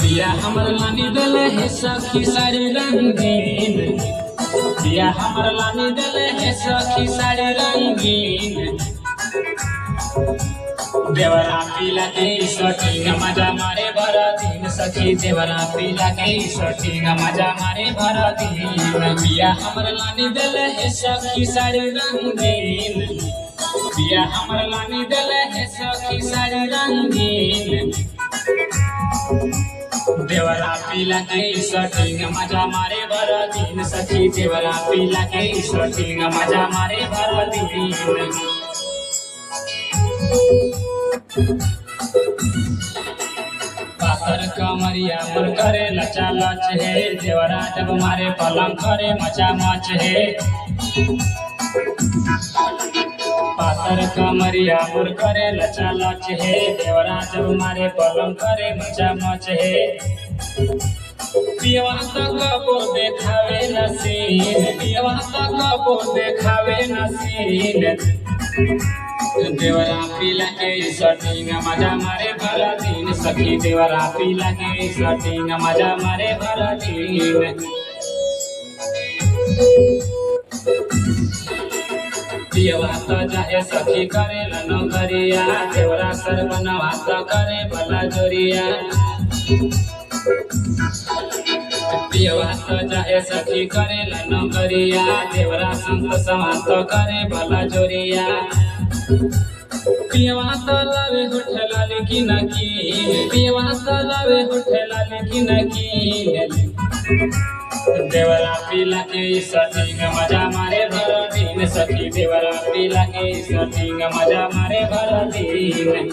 पिया हमर लानी दले है सखी साड़ी रंगीन। पिया हमर लानी दले है सखी साड़ी रंगीन। देवरा पीला के सटिंग मज़ा मारे भर दिन। सखी देवरा पीला के सटिंग मज़ा मारे भर दिन। पिया हमर लानी दले है सखी साड़ी रंगीन। पिया हमर लानी दले है सखी साड़ी रंगीन देवरा पीला के सटिंग मज़ा मारे भर दिन। सखी देवरा पीला के सटिंग मज़ा मारे भर दिन। पाथर कमरिया पर करे लचा लच है। देवरा जब मारे पलंग करे मचा मच है। पाथर कमरिया पर करे लचा लच है देवरा जब मारे पलंग करे मचा मच है। पियवा तक को देखावे नसीन पियवा तक को देखावे नसीन देवरा पीला के सटिंग मज़ा मारे भरा दिन, सखी देवरा पीला के सटिंग मज़ा मारे भरा दिन। तो जाए सखी करे नौकरिया देवरा सर्वनवा तो करे, भला जोरिया। तो जाए सखी करे नौकरिया देवरा संत समात करे, भला जोरिया। पियवा तो लावे लेकिन की पियवा तो लावे लेकिन की देवरा पीला के सटिंग मज़ा मारे भर दिन सखी देवरा पीला के सटिंग मज़ा मारे भर दिन